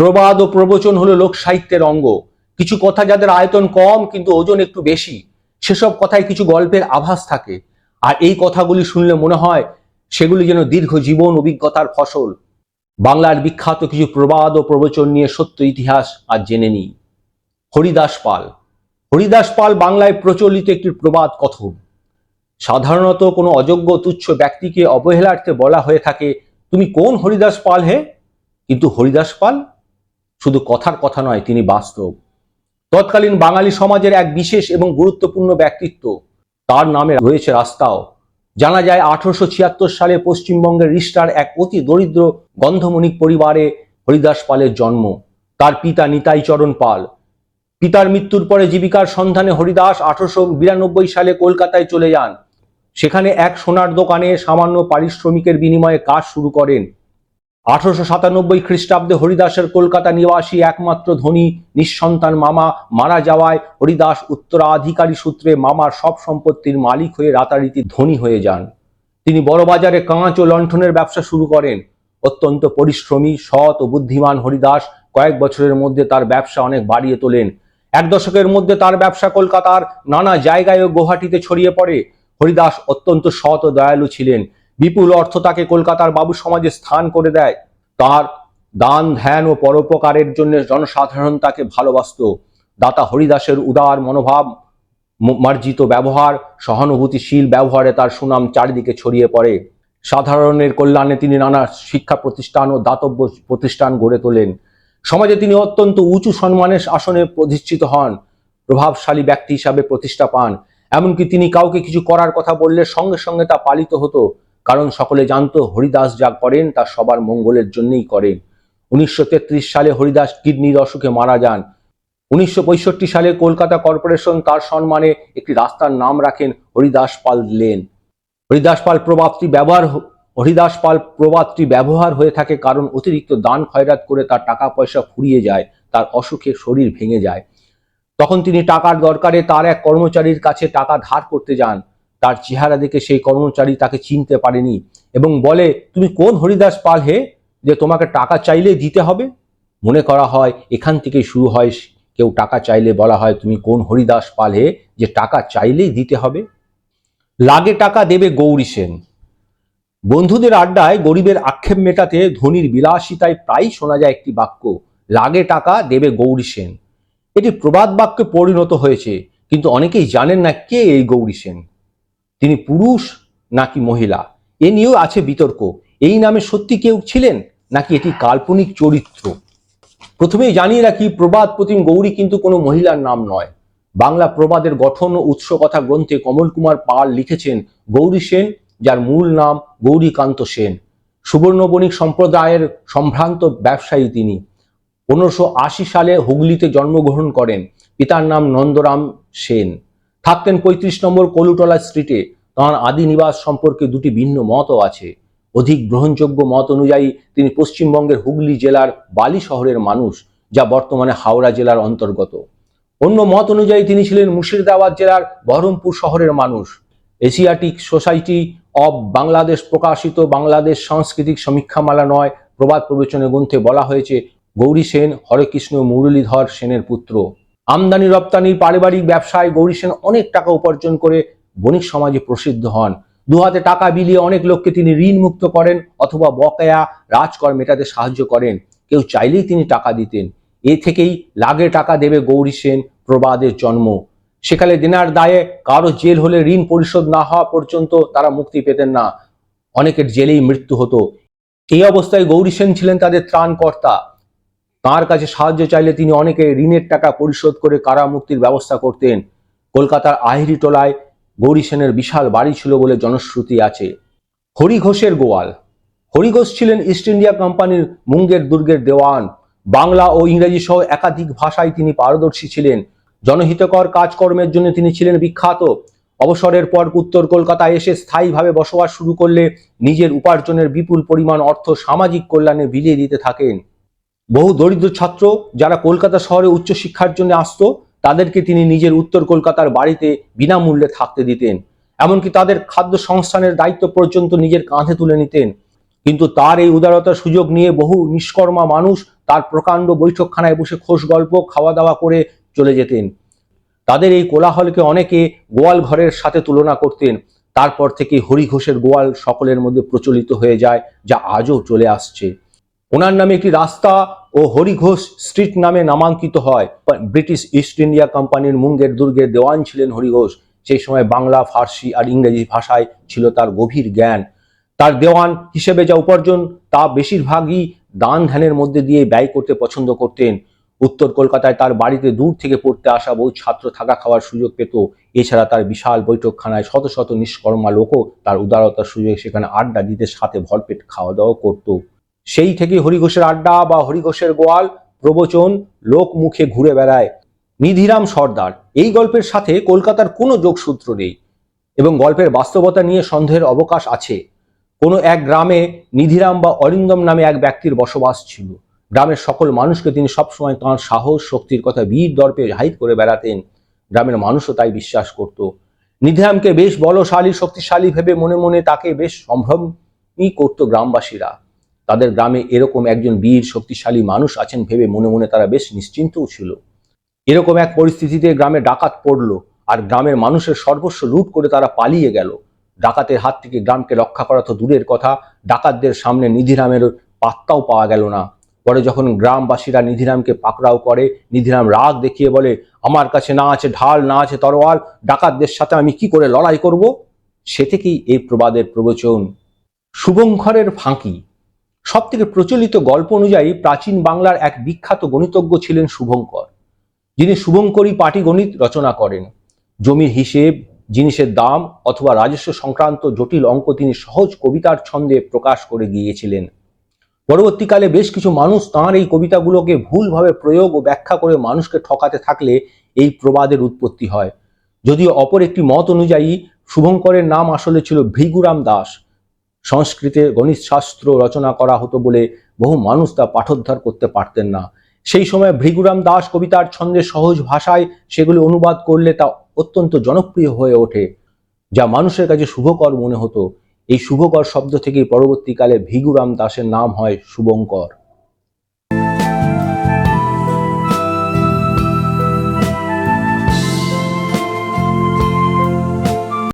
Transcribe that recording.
প্রবাদ ও প্রবচন হলো লোক সাহিত্যের অঙ্গ। কিছু কথা যাদের আয়তন কম কিন্তু ওজন একটু বেশি, সেসব কথায় কিছু গল্পের আভাস থাকে। আর এই কথাগুলি শুনলে মনে হয় সেগুলি যেন দীর্ঘ জীবন অভিজ্ঞতার ফসল। বাংলার বিখ্যাত কিছু প্রবাদ ও প্রবচন নিয়ে সত্য ইতিহাস আর জেনে নিই। হরিদাস পাল। হরিদাস পাল বাংলায় প্রচলিত একটি প্রবাদ কথন। সাধারণত কোনো অযোগ্য তুচ্ছ ব্যক্তিকে অবহেলার্থে বলা হয়ে থাকে, তুমি কোন হরিদাস পাল হে? কিন্তু হরিদাস পাল শুধু কথার কথা নয়, তিনি বাস্তব। তৎকালীন বাঙালি সমাজের এক বিশেষ এবং গুরুত্বপূর্ণ ব্যক্তিত্ব। তার নামে রয়েছে রাস্তাও। জানা যায়, আঠারোশো ছিয়াত্তর সালে পশ্চিমবঙ্গের রিস্টার এক অতি দরিদ্র গন্ধমণিক পরিবারে হরিদাস পালের জন্ম। তার পিতা নিতাই চরণ পাল। পিতার মৃত্যুর পরে জীবিকার সন্ধানে হরিদাস আঠারোশো বিরানব্বই সালে কলকাতায় চলে যান। সেখানে এক সোনার দোকানে সামান্য পারিশ্রমিকের বিনিময়ে কাজ শুরু করেন। আঠারোশো সাতানব্বই খ্রিস্টাব্দে হরিদাসের কলকাতা নিবাসী একমাত্র ধনী, নিঃসন্তান মামা মারা যাওয়ায় হরিদাস উত্তরাধিকারী সূত্রে মামার সব সম্পত্তির মালিক হয়ে রাতারীতি ধনী হয়ে যান। তিনি বড়বাজারে কাঁচ ও লণ্ঠনের ব্যবসা শুরু করেন। অত্যন্ত পরিশ্রমী, সৎ ও বুদ্ধিমান হরিদাস কয়েক বছরের মধ্যে তার ব্যবসা অনেক বাড়িয়ে তোলেন। এক দশকের মধ্যে তার ব্যবসা কলকাতার নানা জায়গায় ও গুয়াহাটিতে ছড়িয়ে পড়ে। হরিদাস অত্যন্ত সৎ ও দয়ালু ছিলেন। বিপুল অর্থ তাকে কলকাতার বাবু সমাজে স্থান করে দেয়। তার দান, ধ্যান ও পরোপকারের জন্য জনসাধারণ তাকে ভালোবাসত। দাতা হরিদাসের উদার মনোভাব মার্জিত ব্যবহার, সহানুভূতিশীল ব্যবহারে তার সুনাম চারিদিকে ছড়িয়ে পড়ে। সাধারণের কল্যাণে তিনি নানা শিক্ষা প্রতিষ্ঠান ও দাতব্য প্রতিষ্ঠান গড়ে তোলেন। সমাজে তিনি অত্যন্ত উঁচু সম্মানের আসনে প্রতিষ্ঠিত হন। প্রভাবশালী ব্যক্তি হিসাবে প্রতিষ্ঠা পান। এমনকি তিনি কাউকে কিছু করার কথা বললে সঙ্গে সঙ্গে তা পালিত হতো। কারণ সকলে জানতো হরিদাস যা করেন তা সবার মঙ্গলের জন্যই করেন। উনিশশো তেত্রিশ সালে হরিদাস কিডনির অসুখে মারা যান। উনিশশো পঁয়ষট্টি সালে কলকাতা কর্পোরেশন তার সম্মানে একটি রাস্তার নাম রাখেন হরিদাস পাল লেন। হরিদাস পাল প্রবাদটি ব্যবহার হরিদাস পাল প্রবাদটি ব্যবহার হয়ে থাকে কারণ অতিরিক্ত দান খয়রাত করে তার টাকা পয়সা ফুরিয়ে যায়, তার অসুখে শরীর ভেঙে যায়। তখন তিনি টাকার দরকারে তার এক কর্মচারীর কাছে টাকা ধার করতে যান। তার চেহারা দেখে সেই কর্মচারী তাকে চিনতে পারেনি এবং বলে, তুমি কোন হরিদাস পাল হে যে তোমাকে টাকা চাইলে দিতে হবে? মনে করা হয়, এখান থেকে শুরু হয়, কেউ টাকা চাইলে বলা হয়, তুমি কোন হরিদাস পাল হে যে টাকা চাইলেই দিতে হবে? লাগে টাকা দেবে গৌরী সেন। বন্ধুদের আড্ডায় গরিবের আক্ষেপ মেটাতে ধনির বিলাসিতায় প্রায়ই শোনা যায় একটি বাক্য, লাগে টাকা দেবে গৌরী সেন। এটি প্রবাদ বাক্যে পরিণত হয়েছে, কিন্তু অনেকেই জানেন না কে এই গৌরী সেন। তিনি পুরুষ নাকি মহিলা? এ নিয়েও আছে বিতর্ক। এই নামে সত্যি কেউ ছিলেন নাকি এটি কাল্পনিক চরিত্র? প্রথমেই জানিয়ে রাখি প্রবাদ প্রতিম গৌরী কিন্তু কোনো মহিলার নাম নয়। বাংলা প্রবাদের গঠন ও উৎস কথা গ্রন্থে কমল কুমার পাল লিখেছেন গৌরী সেন, যার মূল নাম গৌরীকান্ত সেন। সুবর্ণ বণিক সম্প্রদায়ের সম্ভ্রান্ত ব্যবসায়ী তিনি। পনেরোশো সালে হুগলিতে জন্মগ্রহণ করেন। পিতার নাম নন্দরাম সেন। থাকতেন পঁয়ত্রিশ নম্বর কলুটলা স্ট্রিটে তাঁর আদি নিবাস সম্পর্কে দুটি ভিন্ন মতও আছে। অধিক গ্রহণযোগ্য মত অনুযায়ী, তিনি পশ্চিমবঙ্গের হুগলি জেলার বালি শহরের মানুষ, যা বর্তমানে হাওড়া জেলার অন্তর্গত। অন্য মত অনুযায়ী, তিনি ছিলেন মুর্শিদাবাদ জেলার বহরমপুর শহরের মানুষ। এশিয়াটিক সোসাইটি অব বাংলাদেশ প্রকাশিত বাংলাদেশ সাংস্কৃতিক সমীক্ষামালা নয়, প্রবাদ প্রবচনে গ্রন্থে বলা হয়েছে, গৌরী সেন হরেকৃষ্ণ মুরলীধর সেনের পুত্র। আমদানি রপ্তানির পারিবারিক ব্যবসায় গৌরী সেন অনেক টাকা উপার্জন করে বণিক সমাজে প্রসিদ্ধ হন। দুহাতে টাকা বিলিয়ে অনেক লোককে তিনি ঋণ মুক্ত করেন অথবা বকেয়া রাজকর মেটাতে সাহায্য করেন। কেউ চাইলেই তিনি টাকা দিতেন। এ থেকেই লাগে টাকা দেবে গৌরী সেন প্রবাদের জন্ম। সেকালে দেনার দায়ে কারও জেল হলে ঋণ পরিশোধ না হওয়া পর্যন্ত তারা মুক্তি পেতেন না। অনেকের জেলেই মৃত্যু হতো। এই অবস্থায় গৌরী সেন ছিলেন তাদের ত্রাণকর্তা। তার কাছে সাহায্য চাইলে তিনি অনেকে ঋণের টাকা পরিশোধ করে কারা মুক্তির ব্যবস্থা করতেন। কলকাতার আহিরি টোলায় গৌরী সেনের বিশাল বাড়ি ছিল বলে জনশ্রুতি আছে। হরি ঘোষের গোয়াল। হরি ঘোষ ছিলেন ইস্ট ইন্ডিয়া কোম্পানির মুঙ্গের দুর্গের দেওয়ান। বাংলা ও ইংরেজি সহ একাধিক ভাষায় তিনি পারদর্শী ছিলেন। জনহিতকর কাজকর্মের জন্য তিনি ছিলেন বিখ্যাত। অবসরের পর উত্তর কলকাতায় এসে স্থায়ীভাবে বসবাস শুরু করলে নিজের উপার্জনের বিপুল পরিমাণ অর্থ সামাজিক কল্যাণে বিলিয়ে দিতে থাকেন। বহু দরিদ্র ছাত্র যারা কলকাতা শহরে উচ্চশিক্ষার জন্য আসতো, তাদেরকে তিনি নিজের উত্তর কলকাতার বাড়িতে বিনামূল্যে থাকতে দিতেন। এমনকি তাদের খাদ্য সংস্থানের দায়িত্ব পর্যন্ত নিজের কাঁধে তুলে নিতেন। কিন্তু তার এই উদারতার সুযোগ নিয়ে বহু নিষ্কর্মা মানুষ তার প্রকাণ্ড বৈঠকখানায় বসে খোশ গল্প খাওয়া দাওয়া করে চলে যেতেন। তাদের এই কোলাহলকে অনেকে গোয়াল ঘরের সাথে তুলনা করতেন। তারপর থেকে হরি ঘোষের গোয়াল সকলের মধ্যে প্রচলিত হয়ে যায়, যা আজও চলে আসছে। ওনার নামে একটি রাস্তা ও হরিঘোষ স্ট্রিট নামে নামাঙ্কিত হয়। ব্রিটিশ ইস্ট ইন্ডিয়া কোম্পানির মুঙ্গের দুর্গের দেওয়ান ছিলেন হরিঘোষ। সেই সময় বাংলা, ফার্সি আর ইংরেজি ভাষায় ছিল তার গভীর জ্ঞান। তার দেওয়ান হিসেবে যা উপার্জন, তা বেশিরভাগই দান ধ্যানের মধ্যে দিয়ে ব্যয় করতে পছন্দ করতেন। উত্তর কলকাতায় তার বাড়িতে দূর থেকে পড়তে আসা বহু ছাত্র থাকা খাওয়ার সুযোগ পেত। এছাড়া তার বিশাল বৈঠকখানায় শত শত নিষ্কর্মা লোকও তার উদারতার সুযোগে সেখানে আড্ডা দিতে সাথে ভরপেট খাওয়া দাওয়া করত। সেই থেকে হরিঘোষের আড্ডা বা হরিঘোষের গোয়াল প্রবচন লোক মুখে ঘুরে বেড়ায় নিধিরাম সর্দার। এই গল্পের সাথে কলকাতার কোনো যোগসূত্র নেই এবং গল্পের বাস্তবতা নিয়ে সন্দেহের অবকাশ আছে। কোনো এক গ্রামে নিধিরাম বা অরিন্দম নামে এক ব্যক্তির বসবাস ছিল। গ্রামের সকল মানুষকে তিনি সবসময় তাঁর সাহস, শক্তির কথা বীর দর্পে জাহির করে বেড়াতেন। গ্রামের মানুষও তাই বিশ্বাস করত। নিধিরামকে বেশ বলশালী, শক্তিশালী ভেবে মনে মনে তাকে বেশ সম্ভ্রমই করত গ্রামবাসীরা। তাদের গ্রামে এরকম একজন বীর শক্তিশালী মানুষ আছেন ভেবে মনে মনে তারা বেশ নিশ্চিন্তও ছিল। এরকম এক পরিস্থিতিতে গ্রামে ডাকাত পড়ল আর গ্রামের মানুষের সর্বস্ব লুট করে তারা পালিয়ে গেল। ডাকাতের হাত থেকে গ্রামকে রক্ষা করা তো দূরের কথা, ডাকাতদের সামনে নিধিরামের পাত্তাও পাওয়া গেল না। পরে যখন গ্রামবাসীরা নিধিরামকে পাকড়াও করে, নিধিরাম রাগ দেখিয়ে বলে, আমার কাছে না আছে ঢাল, না আছে তরোয়াল, ডাকাতদের সাথে আমি কি করে লড়াই করব? সে থেকেই এই প্রবাদের প্রবচন। শুভঙ্করের ফাঁকি। সব থেকে প্রচলিত গল্প অনুযায়ী প্রাচীন বাংলার এক বিখ্যাত গণিতজ্ঞ ছিলেন শুভঙ্কর, যিনি শুভঙ্করী পাটিগণিত রচনা করেন। জমির হিসেব, জিনিসের দাম অথবা রাজস্ব সংক্রান্ত জটিল অঙ্ক তিনি সহজ কবিতার ছন্দে প্রকাশ করে গিয়েছিলেন। পরবর্তীকালে বেশ কিছু মানুষ তাঁর এই কবিতাগুলোকে ভুলভাবে প্রয়োগ ও ব্যাখ্যা করে মানুষকে ঠকাতে থাকলে এই প্রবাদের উৎপত্তি হয়। যদিও অপর একটি মত অনুযায়ী, শুভঙ্করের নাম আসলে ছিল ভৃগুরাম দাস। সংস্কৃতে গণিত শাস্ত্র রচনা করা হতো বলে বহু মানুষ তা পাঠোদ্ধার করতে পারতেন না। সেই সময় ভৃগুরাম দাস কবিতার ছন্দে সহজ ভাষায় সেগুলি অনুবাদ করলে তা অত্যন্ত জনপ্রিয় হয়ে ওঠে, যা মানুষের কাছে শুভকর মনে হতো। এই শুভকর শব্দ থেকেই পরবর্তীকালে ভিগুরাম দাসের নাম হয় শুভঙ্কর।